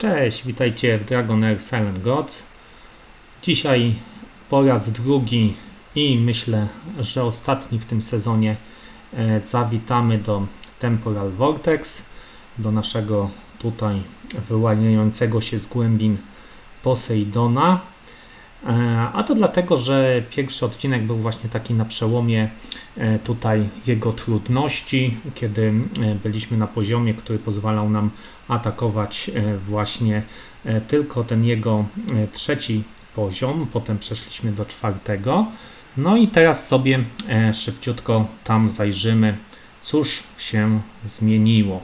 Cześć, witajcie w Dragon Air Silent Gods. Dzisiaj po raz drugi i myślę, że ostatni w tym sezonie e, zawitamy do Temporal Vortex, do naszego tutaj wyłaniającego się z głębin Poseidona. E, A to dlatego, że pierwszy odcinek był właśnie taki na przełomie e, tutaj jego trudności, kiedy e, byliśmy na poziomie, który pozwalał nam atakować właśnie tylko ten jego trzeci poziom, potem przeszliśmy do czwartego. No i teraz sobie szybciutko tam zajrzymy, cóż się zmieniło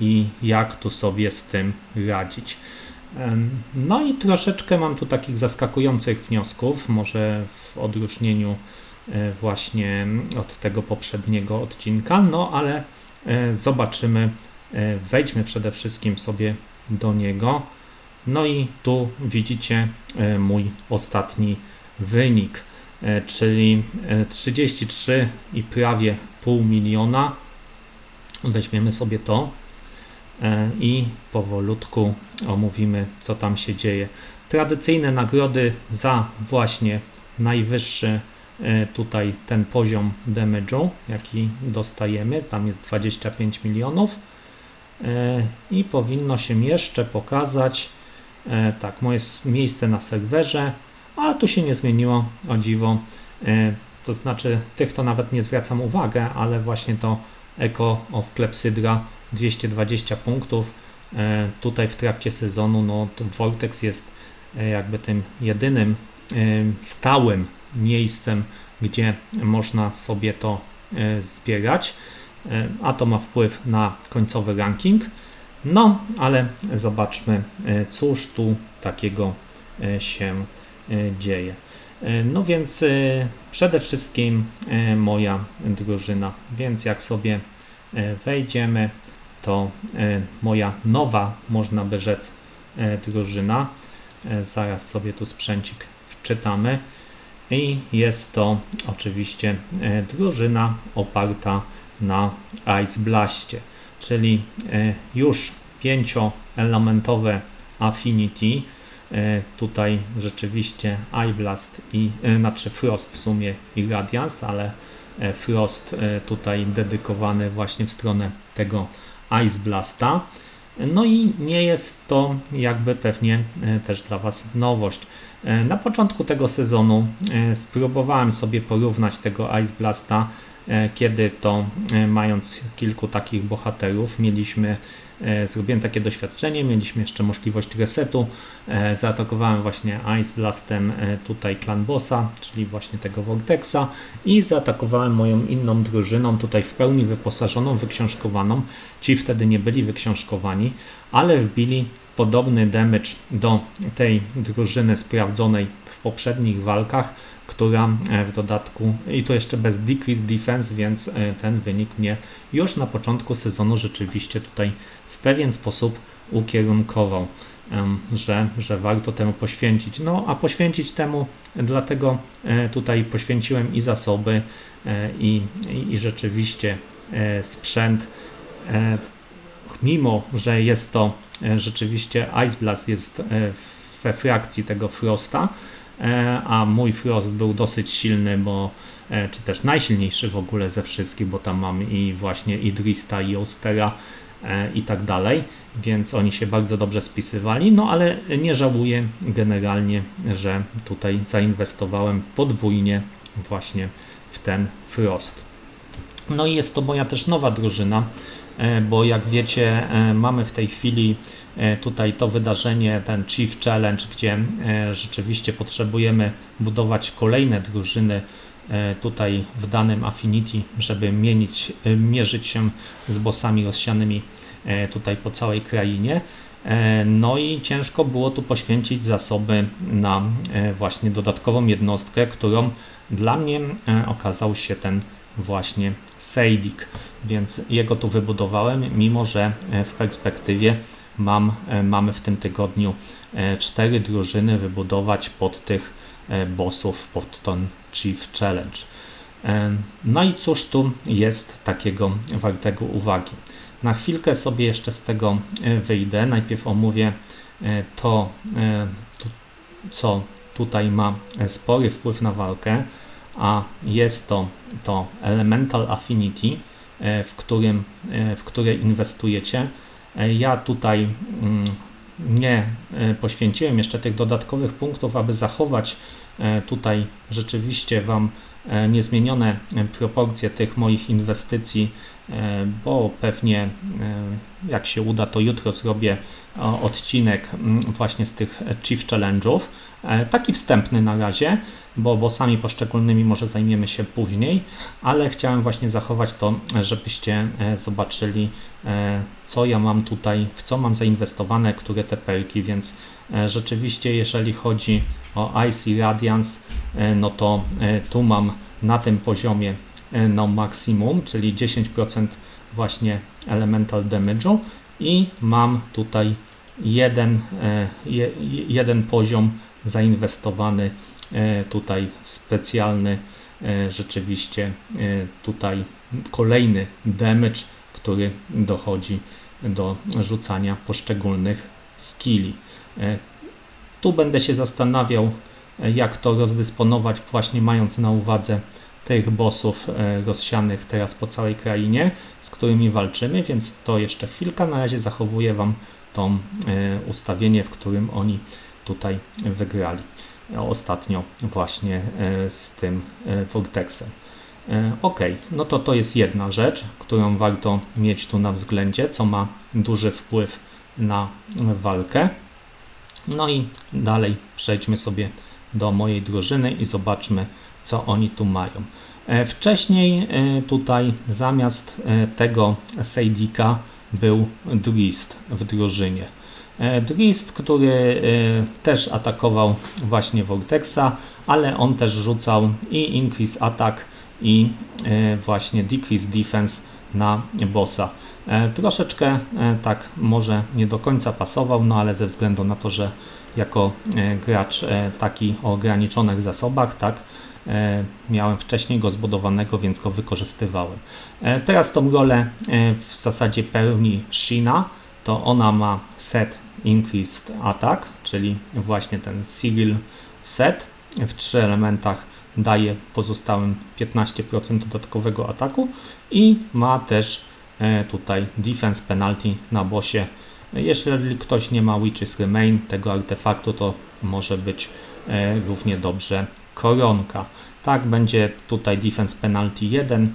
i jak tu sobie z tym radzić. No i troszeczkę mam tu takich zaskakujących wniosków, może w odróżnieniu e, właśnie od tego poprzedniego odcinka, no ale e, zobaczymy. E, Wejdźmy przede wszystkim sobie do niego. No i tu widzicie mój ostatni wynik, czyli e, 33 i prawie pół miliona. Weźmiemy sobie to i powolutku omówimy, co tam się dzieje. Tradycyjne nagrody za właśnie najwyższy e, tutaj ten poziom damage'u, jaki dostajemy, tam jest 25 milionów E, i powinno się jeszcze pokazać e, tak, moje miejsce na serwerze, ale tu się nie zmieniło, o dziwo. E, To znaczy, tych to nawet nie zwracam uwagę, ale właśnie to Echo of Klepsydra 220 punktów. E, Tutaj w trakcie sezonu, no Vortex jest e, jakby tym jedynym e, stałym miejscem, gdzie można sobie to zbierać a to ma wpływ na końcowy ranking. No, ale zobaczmy, cóż tu takiego się dzieje. E, No więc e, przede wszystkim e, moja drużyna. Więc jak sobie wejdziemy, to moja nowa, można by rzec, drużyna. Zaraz sobie tu sprzęcik wczytamy. I jest to oczywiście drużyna oparta na Ice Blastie, czyli już pięcioelementowe Affinity. E, Tutaj rzeczywiście Eye Blast i e, znaczy Frost w sumie i Radiance, ale e, Frost tutaj dedykowany właśnie w stronę tego Ice Blasta. No i nie jest to jakby pewnie też dla Was nowość. Na początku tego sezonu spróbowałem sobie porównać tego Ice Blasta, kiedy to mając kilku takich bohaterów, mieliśmy zrobiłem takie doświadczenie, mieliśmy jeszcze możliwość resetu. E, Zaatakowałem właśnie Ice Blastem e, tutaj Clan Bossa, czyli właśnie tego Vortexa i zaatakowałem moją inną drużyną, tutaj w pełni wyposażoną, wyksiążkowaną. Ci wtedy nie byli wyksiążkowani, ale wbili podobny damage do tej drużyny sprawdzonej w poprzednich walkach, która e, w dodatku, i to jeszcze bez decrease defense, więc e, ten wynik mnie już na początku sezonu rzeczywiście tutaj w pewien sposób ukierunkował, że, że warto temu poświęcić. No a poświęcić temu, dlatego e, tutaj poświęciłem i zasoby, i, i, i rzeczywiście sprzęt. Mimo, że jest to rzeczywiście Ice Blast jest we frakcji tego Frosta, a mój Frost był dosyć silny, bo e, czy też najsilniejszy w ogóle ze wszystkich, bo tam mam i właśnie Idrista i Ostera e, i tak dalej, więc oni się bardzo dobrze spisywali, no ale nie żałuję generalnie, że tutaj zainwestowałem podwójnie właśnie w ten Frost. No i jest to moja też nowa drużyna, e, bo jak wiecie, e, mamy w tej chwili e, tutaj to wydarzenie, ten Chief Challenge, gdzie e, rzeczywiście potrzebujemy budować kolejne drużyny e, tutaj w danym Affinity, żeby mienić, e, mierzyć się z bossami rozsianymi e, tutaj po całej krainie. E, No i ciężko było tu poświęcić zasoby na e, właśnie dodatkową jednostkę, którą dla mnie e, okazał się ten właśnie Sejdik, więc jego tu wybudowałem, mimo że e, w perspektywie mam, e, mamy w tym tygodniu e, cztery drużyny wybudować pod tych e, bossów, pod ten Chief Challenge. No i cóż tu jest takiego wartego uwagi? Na chwilkę sobie jeszcze z tego wyjdę. Najpierw omówię to, to co tutaj ma spory wpływ na walkę, a jest to to Elemental Affinity, w, którym, w które inwestujecie. Ja tutaj mm, nie poświęciłem jeszcze tych dodatkowych punktów, aby zachować tutaj rzeczywiście Wam niezmienione proporcje tych moich inwestycji E, bo pewnie e, jak się uda, to jutro zrobię odcinek mm, właśnie z tych Chief Challenge'ów. E, taki wstępny na razie, bo bossami poszczególnymi może zajmiemy się później, ale chciałem właśnie zachować to, żebyście zobaczyli, co ja mam tutaj, w co mam zainwestowane, które te perki, więc rzeczywiście jeżeli chodzi o IC Radiance, no to tu mam na tym poziomie E, na maksimum, czyli 10% właśnie elemental damage'u i mam tutaj jeden, e, jeden poziom zainwestowany e, tutaj specjalny rzeczywiście tutaj kolejny damage, który dochodzi do rzucania poszczególnych skilli. Tu będę się zastanawiał, jak to rozdysponować, właśnie mając na uwadze tych bossów e, rozsianych teraz po całej krainie, z którymi walczymy, więc to jeszcze chwilkę. Na razie zachowuję Wam to e, ustawienie, w którym oni tutaj wygrali ostatnio właśnie e, z tym Vortexem. Ok, no to to jest jedna rzecz, którą warto mieć tu na względzie, co ma duży wpływ na walkę. No i dalej przejdźmy sobie do mojej drużyny i zobaczmy, co oni tu mają. E, wcześniej e, tutaj zamiast e, tego Sejdika był Drist w drużynie. Drist, który też atakował właśnie Vortexa, ale on też rzucał i Increase Attack i właśnie Decrease Defense na bossa. Troszeczkę tak może nie do końca pasował, no ale ze względu na to, że jako gracz taki o ograniczonych zasobach, tak, E, miałem wcześniej go zbudowanego, więc go wykorzystywałem. E, teraz tą rolę e, w zasadzie pełni Shina, to ona ma set Increased Attack, czyli właśnie ten Civil set w trzech elementach daje pozostałym 15% dodatkowego ataku i ma też tutaj Defense Penalty na bosie. Jeżeli ktoś nie ma Witches Remain tego artefaktu, to może być równie dobrze koronka. Tak, będzie tutaj defense penalty 1, e,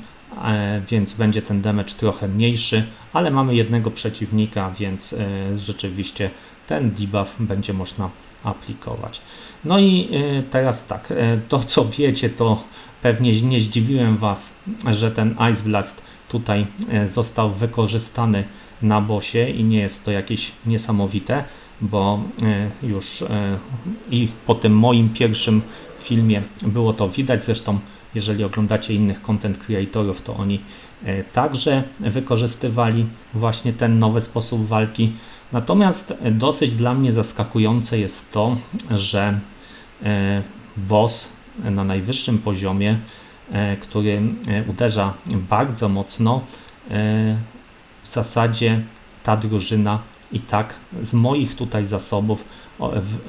więc będzie ten damage trochę mniejszy, ale mamy jednego przeciwnika, więc e, rzeczywiście ten debuff będzie można aplikować. No i e, teraz tak, to co wiecie, to pewnie nie zdziwiłem Was, że ten Ice Blast tutaj został wykorzystany na bosie i nie jest to jakieś niesamowite, bo już i po tym moim pierwszym filmie było to widać. Zresztą, jeżeli oglądacie innych content creatorów, to oni e, także wykorzystywali właśnie ten nowy sposób walki. Natomiast dosyć dla mnie zaskakujące jest to, że e, boss na najwyższym poziomie, e, który uderza bardzo mocno, w zasadzie ta drużyna i tak z moich tutaj zasobów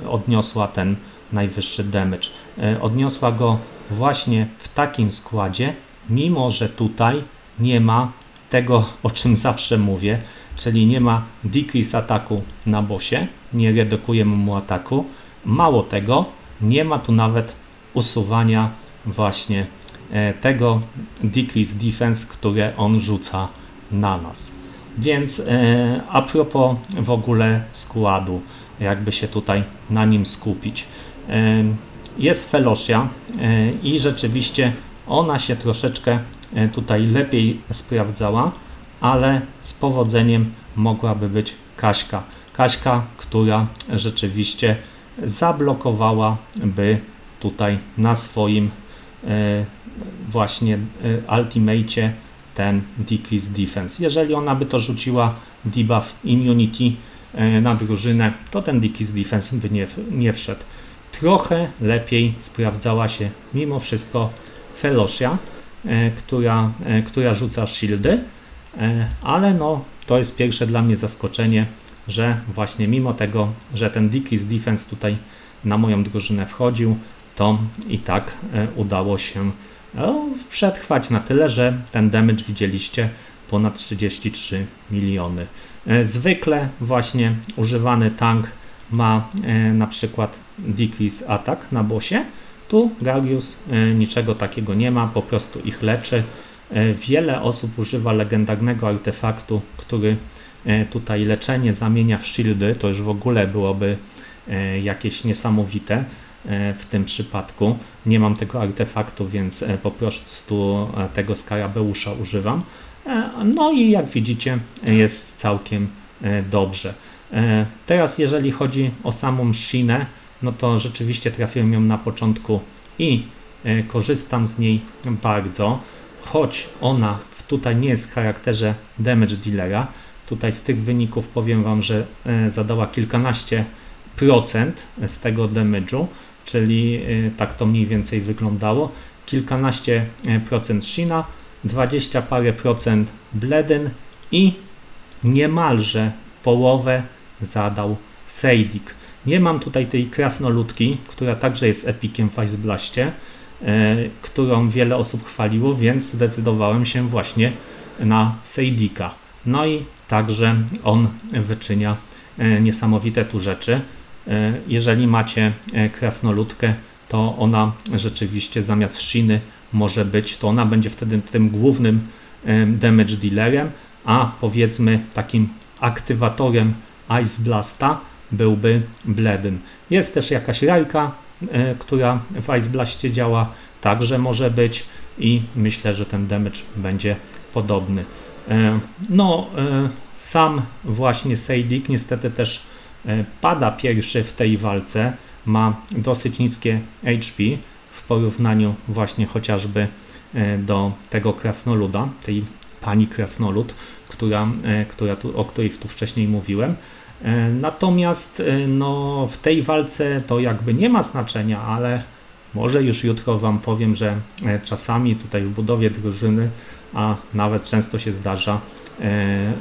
odniosła ten najwyższy damage. E, odniosła go właśnie w takim składzie, mimo że tutaj nie ma tego, o czym zawsze mówię, czyli nie ma decrease ataku na bosie, nie redukujemy mu ataku. Mało tego, nie ma tu nawet usuwania właśnie e, tego decrease defense, które on rzuca na nas. Więc e, a propos w ogóle składu, jakby się tutaj na nim skupić. Jest Felosia e, i rzeczywiście ona się troszeczkę e, tutaj lepiej sprawdzała, ale z powodzeniem mogłaby być Kaśka. Kaśka, która rzeczywiście zablokowałaby tutaj na swoim e, właśnie ultimate ten decrease defense. Jeżeli ona by to rzuciła debuff immunity na drużynę, to ten decrease defense by nie, nie wszedł. Trochę lepiej sprawdzała się mimo wszystko Felosia, e, która, e, która rzuca shieldy, e, ale no to jest pierwsze dla mnie zaskoczenie, że właśnie mimo tego, że ten Dickies Defense tutaj na moją drużynę wchodził, to i tak e, udało się przetrwać na tyle, że ten damage widzieliście ponad 33 miliony. E, zwykle właśnie używany tank ma e, na przykład decrease atak na bosie. Tu Garius niczego takiego nie ma, po prostu ich leczy. Wiele osób używa legendarnego artefaktu, który tutaj leczenie zamienia w shieldy. To już w ogóle byłoby jakieś niesamowite. E, w tym przypadku. Nie mam tego artefaktu, więc e, po prostu e, tego skarabeusza używam. No i jak widzicie, jest całkiem dobrze. Teraz, jeżeli chodzi o samą Shinę, no to rzeczywiście trafiłem ją na początku i korzystam z niej bardzo, choć ona tutaj nie jest w charakterze damage dealera. Tutaj z tych wyników powiem Wam, że zadała kilkanaście procent z tego damage'u, czyli tak to mniej więcej wyglądało. Kilkanaście procent Shina, 20 parę procent Bledyn i niemalże połowę zadał Sejdik. Nie mam tutaj tej krasnoludki, która także jest epikiem w Iceblaście, y, którą wiele osób chwaliło, więc zdecydowałem się właśnie na Sejdika. No i także on wyczynia niesamowite tu rzeczy. E, jeżeli macie e, krasnoludkę, to ona rzeczywiście zamiast shiny może być, to ona będzie wtedy tym głównym e, damage dealerem, a powiedzmy takim aktywatorem Ice Blasta byłby Bledyn. Jest też jakaś rajka, która w Ice Blastie działa, także może być i myślę, że ten damage będzie podobny. No, sam właśnie Seydik niestety też E, pada pierwszy w tej walce, ma dosyć niskie HP w porównaniu właśnie chociażby e, do tego krasnoluda, tej pani krasnolud, która, e, która tu, o której tu wcześniej mówiłem. Natomiast no, w tej walce to jakby nie ma znaczenia, ale może już jutro Wam powiem, że czasami tutaj w budowie drużyny, a nawet często się zdarza,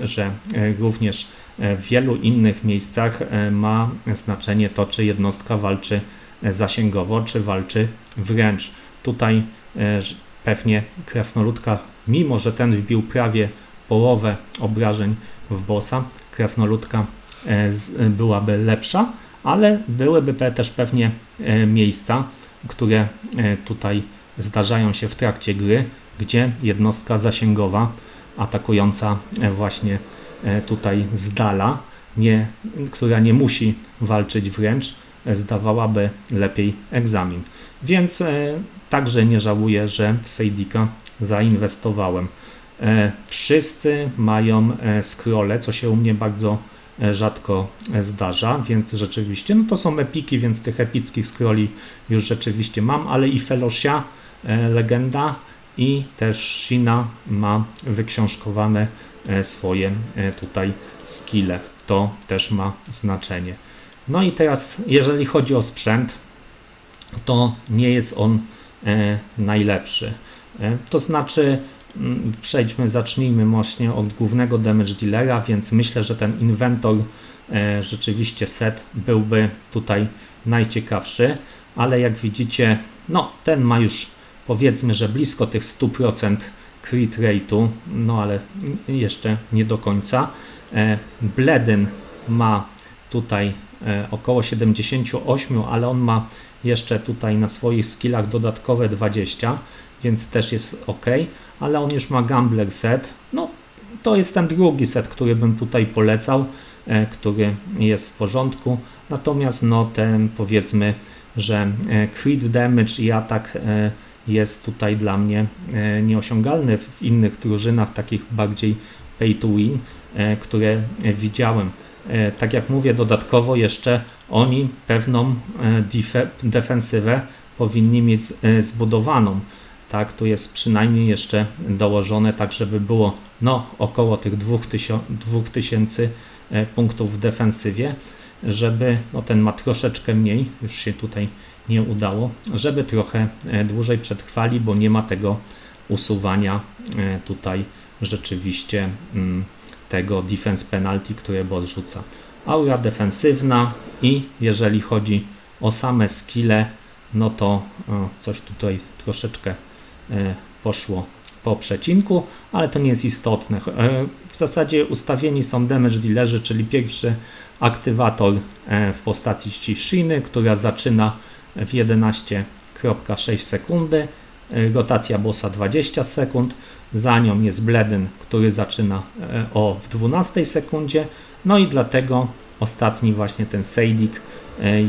że również w wielu innych miejscach e, ma znaczenie to, czy jednostka walczy e, zasięgowo, czy walczy wręcz. Tutaj e, pewnie krasnoludka, mimo że ten wbił prawie połowę obrażeń w bossa, krasnoludka byłaby lepsza, ale byłyby też pewnie miejsca, które tutaj zdarzają się w trakcie gry, gdzie jednostka zasięgowa atakująca właśnie E, tutaj z dala, nie, która nie musi walczyć wręcz, e, zdawałaby lepiej egzamin. Więc e, także nie żałuję, że w Sejdika zainwestowałem. Wszyscy mają scrolle, co się u mnie bardzo rzadko zdarza, więc rzeczywiście, no to są epiki, więc tych epickich scrolli już rzeczywiście mam, ale i Felosia, legenda i też Shina ma wyksiążkowane E, swoje e, tutaj skille. To też ma znaczenie. No i teraz, jeżeli chodzi o sprzęt, to nie jest on e, najlepszy. To znaczy, mm, przejdźmy, zacznijmy właśnie od głównego damage dealera, więc myślę, że ten inwentor rzeczywiście set byłby tutaj najciekawszy, ale jak widzicie, no ten ma już powiedzmy, że blisko tych 100% crit rate'u, no ale jeszcze nie do końca. E, Bledyn ma tutaj e, około 78, ale on ma jeszcze tutaj na swoich skillach dodatkowe 20, więc też jest ok, ale on już ma Gambler set. No to jest ten drugi set, który bym tutaj polecał, e, który jest w porządku. Natomiast no ten powiedzmy, że crit damage i atak jest tutaj dla mnie e, nieosiągalny w innych drużynach, takich bardziej pay to win, e, które widziałem. E, tak jak mówię, dodatkowo jeszcze oni pewną defensywę powinni mieć zbudowaną. Tak, tu jest przynajmniej jeszcze dołożone, tak żeby było no, około tych 2000 punktów w defensywie żeby, no ten ma troszeczkę mniej, już się tutaj nie udało, żeby trochę e, dłużej przetrwali, bo nie ma tego usuwania e, tutaj rzeczywiście mm, tego defense penalty, które bot rzuca. Aura defensywna i jeżeli chodzi o same skille, no to o, coś tutaj troszeczkę e, poszło po przecinku, ale to nie jest istotne. E, w zasadzie ustawieni są damage dealerzy, czyli pierwszy aktywator e, w postaci Shiny, która zaczyna w 11,6 sekundy, e, rotacja bossa 20 sekund, za nią jest Bledyn, który zaczyna o w 12 sekundzie, no i dlatego ostatni właśnie ten Seidik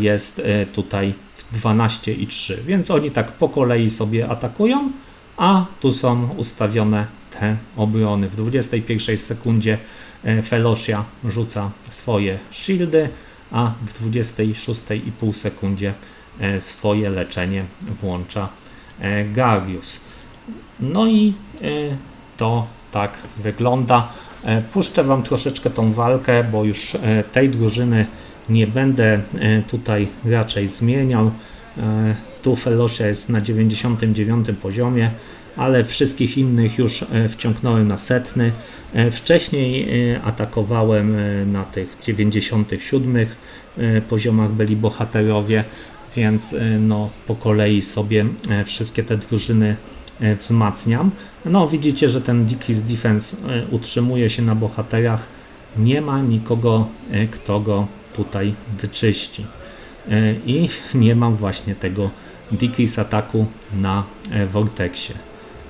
jest tutaj w 12,3, więc oni tak po kolei sobie atakują, a tu są ustawione te obrony. W 21 sekundzie e, Felosia rzuca swoje shieldy, a w 26,5 sekundzie e, swoje leczenie włącza e, Garius. No i to tak wygląda. Puszczę Wam troszeczkę tą walkę, bo już tej drużyny nie będę tutaj raczej zmieniał. Tu Felosia jest na 99 poziomie, ale wszystkich innych już e, wciągnąłem na setny. E, wcześniej e, atakowałem na tych 97 poziomach byli bohaterowie, więc no, po kolei sobie wszystkie te drużyny wzmacniam. No widzicie, że ten Dickies Defense utrzymuje się na bohaterach. Nie ma nikogo, kto go tutaj wyczyści. I nie mam właśnie tego Dickies ataku na Vortexie.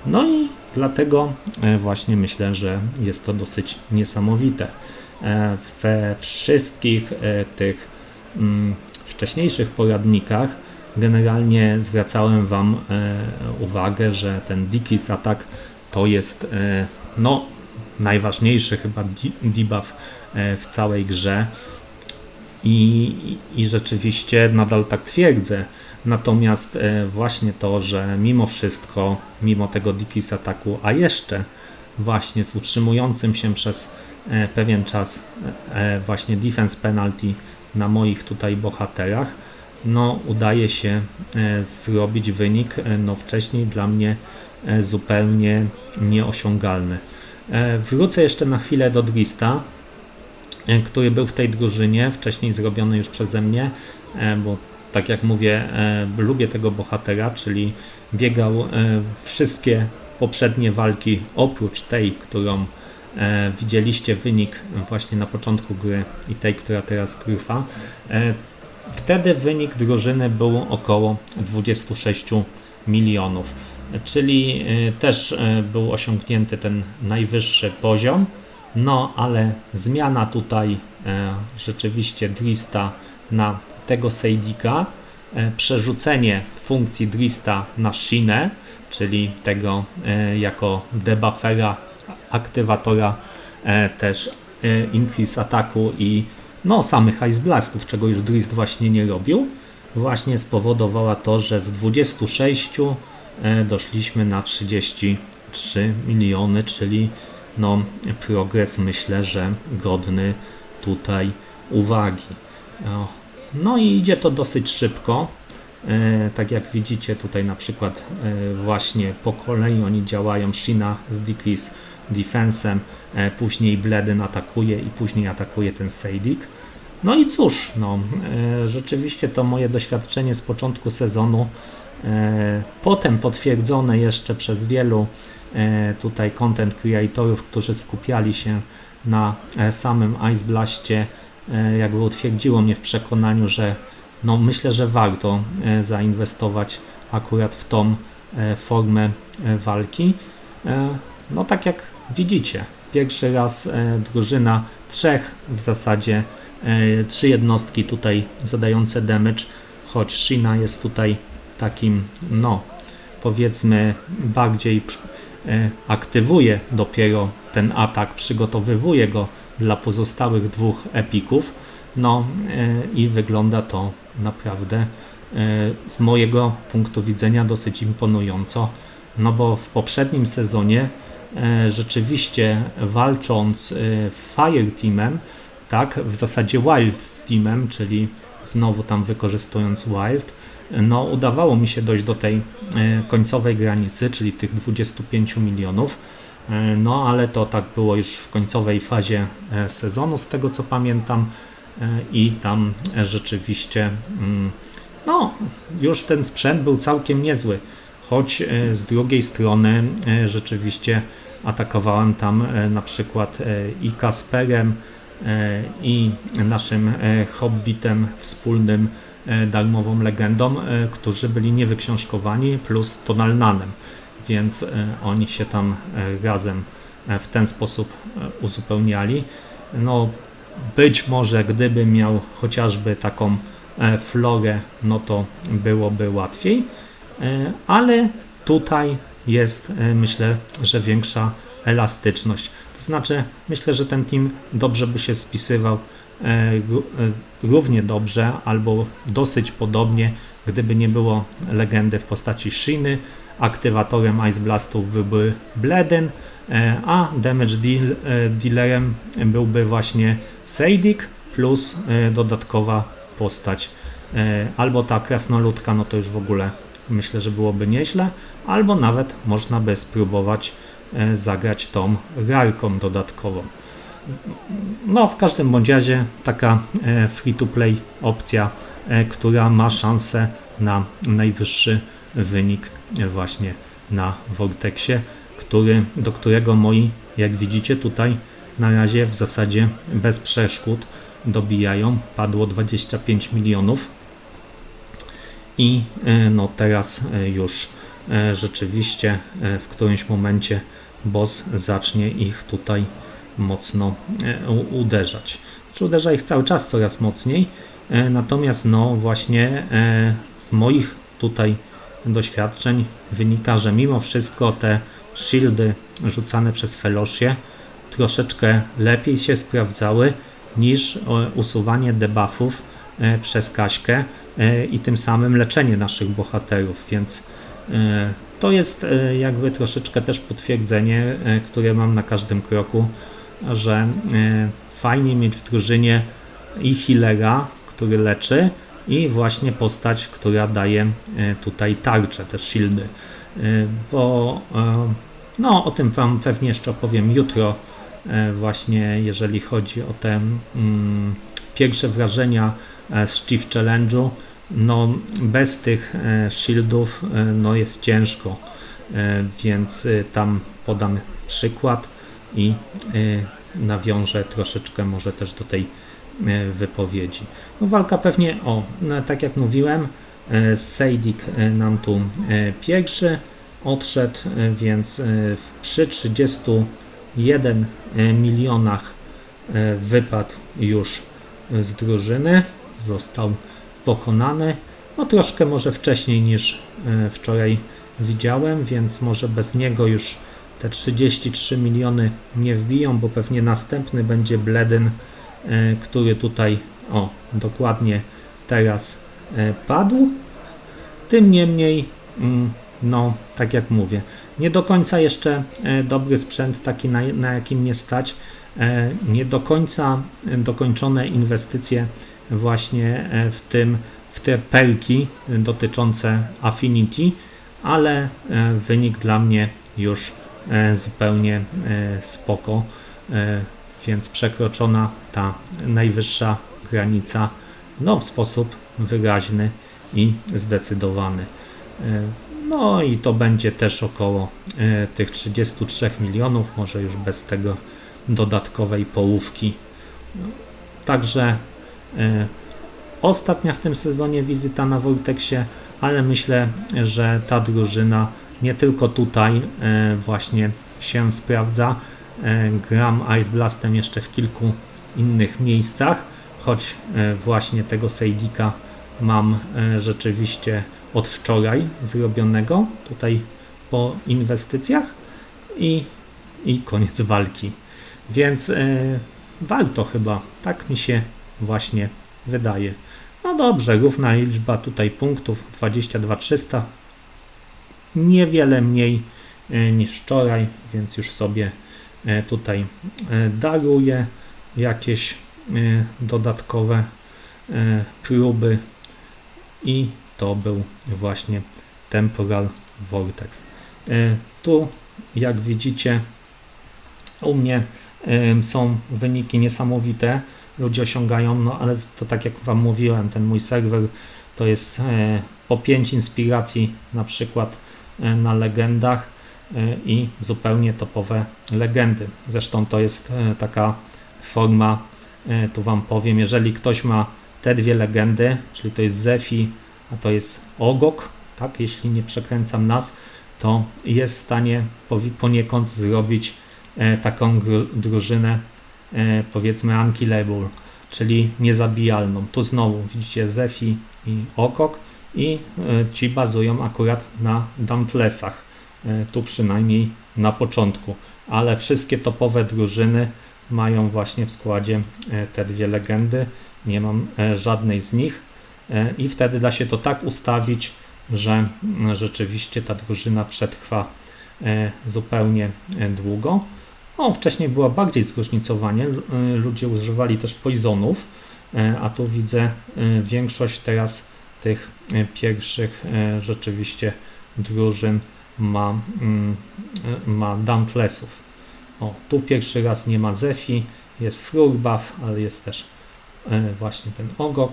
No i dlatego e, właśnie myślę, że jest to dosyć niesamowite. E, we wszystkich e, tych mm, wcześniejszych poradnikach generalnie zwracałem Wam uwagę, że ten Dickies atak to jest no, najważniejszy chyba debuff w całej grze i, i rzeczywiście nadal tak twierdzę. Natomiast e, właśnie to, że mimo wszystko, mimo tego Dickies ataku, a jeszcze właśnie z utrzymującym się przez e, pewien czas e, właśnie defense penalty na moich tutaj bohaterach, no udaje się zrobić wynik no wcześniej dla mnie zupełnie nieosiągalny. Wrócę jeszcze na chwilę do Drista, który był w tej drużynie, wcześniej zrobiony już przeze mnie, bo tak jak mówię, e, lubię tego bohatera, czyli biegał e, wszystkie poprzednie walki oprócz tej, którą e, widzieliście wynik właśnie na początku gry i tej, która teraz trwa. Wtedy wynik drużyny był około 26 milionów, czyli też był osiągnięty ten najwyższy poziom. No, ale zmiana tutaj rzeczywiście Drista na tego Sejdika, przerzucenie funkcji Drista na Shinę, czyli tego jako debuffera, aktywatora też increase ataku i no samych Ice Blastów, czego już Drist właśnie nie robił, właśnie spowodowała to, że z 26 doszliśmy na 33 miliony, czyli no progres myślę, że godny tutaj uwagi. No i idzie to dosyć szybko. E, tak jak widzicie tutaj na przykład e, właśnie po kolei oni działają Shina z Dickies defensem, e, później Bledyn atakuje i później atakuje ten Seidik. No i cóż, no, rzeczywiście to moje doświadczenie z początku sezonu, potem potwierdzone jeszcze przez wielu tutaj content creatorów, którzy skupiali się na samym Ice Blastie, E, jakby utwierdziło mnie w przekonaniu, że no myślę, że warto e, zainwestować akurat w tą e, formę walki. No tak jak widzicie, pierwszy raz drużyna trzech w zasadzie trzy jednostki tutaj zadające damage, choć Shina jest tutaj takim no powiedzmy bardziej aktywuje dopiero ten atak, przygotowywuje go dla pozostałych dwóch epików. No e, i wygląda to naprawdę e, z mojego punktu widzenia dosyć imponująco, no bo w poprzednim sezonie e, rzeczywiście walcząc Fire Teamem, tak, w zasadzie Wild Teamem, czyli znowu tam wykorzystując Wild, no udawało mi się dojść do tej końcowej granicy, czyli tych 25 milionów. E, No, ale to tak było już w końcowej fazie e, sezonu, z tego co pamiętam. E, I tam e, rzeczywiście, mm, no, już ten sprzęt był całkiem niezły. Choć e, z drugiej strony e, rzeczywiście atakowałem tam e, na przykład i Kasperem, i naszym hobbitem wspólnym darmową legendą, którzy byli niewyksiążkowani, plus Tonalnanem, więc oni się tam razem w ten sposób uzupełniali. No, być może gdybym miał chociażby taką florę, no to byłoby łatwiej, ale tutaj jest e, myślę, że większa elastyczność. To znaczy, myślę, że ten team dobrze by się spisywał e, ró- e, równie dobrze albo dosyć podobnie, gdyby nie było legendy w postaci Shiny. Aktywatorem Ice Blastów byłby Bleden, e, a damage deal, e, dealerem byłby właśnie Seidik plus e, dodatkowa postać. E, Albo ta krasnoludka, no to już w ogóle myślę, że byłoby nieźle, albo nawet można by spróbować e, zagrać tą rarką dodatkową. No, w każdym bądź razie taka e, free-to-play opcja, e, która ma szansę na najwyższy wynik właśnie na Vortexie, który, do którego moi, jak widzicie tutaj, na razie w zasadzie bez przeszkód dobijają. Padło 25 milionów i e, no teraz e, już e, rzeczywiście w którymś momencie boss zacznie ich tutaj mocno uderzać. Czy uderza ich cały czas coraz mocniej, natomiast no właśnie z moich tutaj doświadczeń wynika, że mimo wszystko te shieldy rzucane przez Felosie troszeczkę lepiej się sprawdzały niż usuwanie debuffów przez Kaśkę i tym samym leczenie naszych bohaterów, więc e, to jest e, jakby troszeczkę też potwierdzenie, e, które mam na każdym kroku, że e, fajnie mieć w drużynie i healera, który leczy i właśnie postać, która daje e, tutaj tarczę, te shieldy, E, bo e, no o tym Wam pewnie jeszcze opowiem jutro, e, właśnie jeżeli chodzi o te mm, pierwsze wrażenia e, Chief Challenge'u, no bez tych e, shieldów e, no jest ciężko, e, więc tam podam przykład i nawiążę troszeczkę może też do tej wypowiedzi. No walka pewnie, o, no, tak jak mówiłem, Sejdik nam tu pierwszy odszedł, więc przy 31 e, milionach wypadł już z drużyny, został pokonany. No troszkę może wcześniej niż e, wczoraj widziałem, więc może bez niego już te 33 miliony nie wbiją, bo pewnie następny będzie Bledyn, e, który tutaj, o, dokładnie teraz e, padł. Tym niemniej, mm, no, tak jak mówię, nie do końca jeszcze dobry sprzęt, taki na, na jakim mnie stać, nie do końca dokończone inwestycje właśnie e, w tym, w te perki e, dotyczące Affinity, ale e, wynik dla mnie już e, zupełnie spoko, więc przekroczona ta najwyższa granica no, w sposób wyraźny i zdecydowany. No i to będzie też około tych 33 milionów, może już bez tego dodatkowej połówki. Także ostatnia w tym sezonie wizyta na Vortexie, ale myślę, że ta drużyna nie tylko tutaj e, właśnie się sprawdza. E, Gram Ice Blastem jeszcze w kilku innych miejscach, choć właśnie tego Sejdika mam rzeczywiście od wczoraj zrobionego tutaj po inwestycjach i, i koniec walki. Więc warto chyba, tak mi się właśnie wydaje. No dobrze, równa liczba tutaj punktów 22 300. Niewiele mniej e, niż wczoraj, więc już sobie e, tutaj e, daruję jakieś dodatkowe próby i to był właśnie Temporal Vortex. Tu, jak widzicie, U mnie są wyniki niesamowite, ludzie osiągają, no ale to tak jak Wam mówiłem, ten mój serwer to jest e, po 5 inspiracji na przykład e, na legendach e, i zupełnie topowe legendy. Zresztą to jest taka forma, tu Wam powiem, jeżeli ktoś ma te dwie legendy, czyli to jest Zefi, a to jest Ogok, tak, jeśli nie przekręcam nas, to jest w stanie poniekąd zrobić taką drużynę, powiedzmy unkillable, czyli niezabijalną. Tu znowu widzicie Zefi i Okok i e, ci bazują akurat na Dauntlessach, e, tu przynajmniej na początku, ale wszystkie topowe drużyny mają właśnie w składzie e, te dwie legendy, nie mam e, żadnej z nich e, i wtedy da się to tak ustawić, że rzeczywiście ta drużyna przetrwa e, zupełnie e, długo. No, wcześniej była bardziej zróżnicowanie, e, ludzie używali też poisonów, e, a tu widzę e, większość teraz tych pierwszych rzeczywiście drużyn ma, mm, ma Dauntlessów. O, tu pierwszy raz nie ma Zefi, jest Frurbuff, ale jest też właśnie ten Ogok,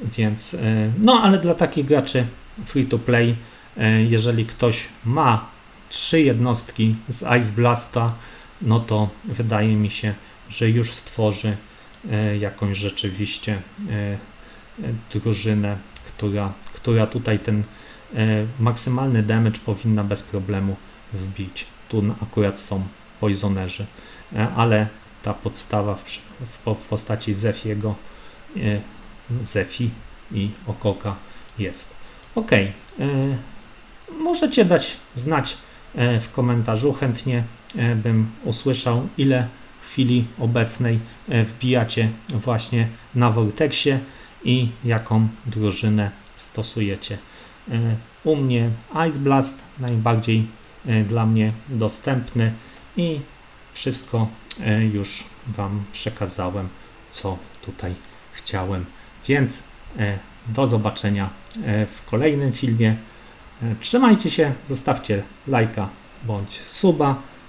więc no ale dla takich graczy free to play, jeżeli ktoś ma trzy jednostki z Ice Blasta, no to wydaje mi się, że już stworzy e, jakąś rzeczywiście e, drużynę, która, która tutaj ten e, maksymalny damage powinna bez problemu wbić. Tu akurat są poisonerzy, ale ta podstawa w, w, w postaci Zefiego, Zefi i Okoka jest. Ok, możecie dać znać w komentarzu, chętnie bym usłyszał, ile w chwili obecnej e, wbijacie właśnie na Vortexie i jaką drużynę stosujecie. E, U mnie Ice Blast najbardziej e, dla mnie dostępny i wszystko e, już Wam przekazałem, co tutaj chciałem. Więc e, do zobaczenia e, w kolejnym filmie. E, Trzymajcie się, zostawcie lajka bądź suba.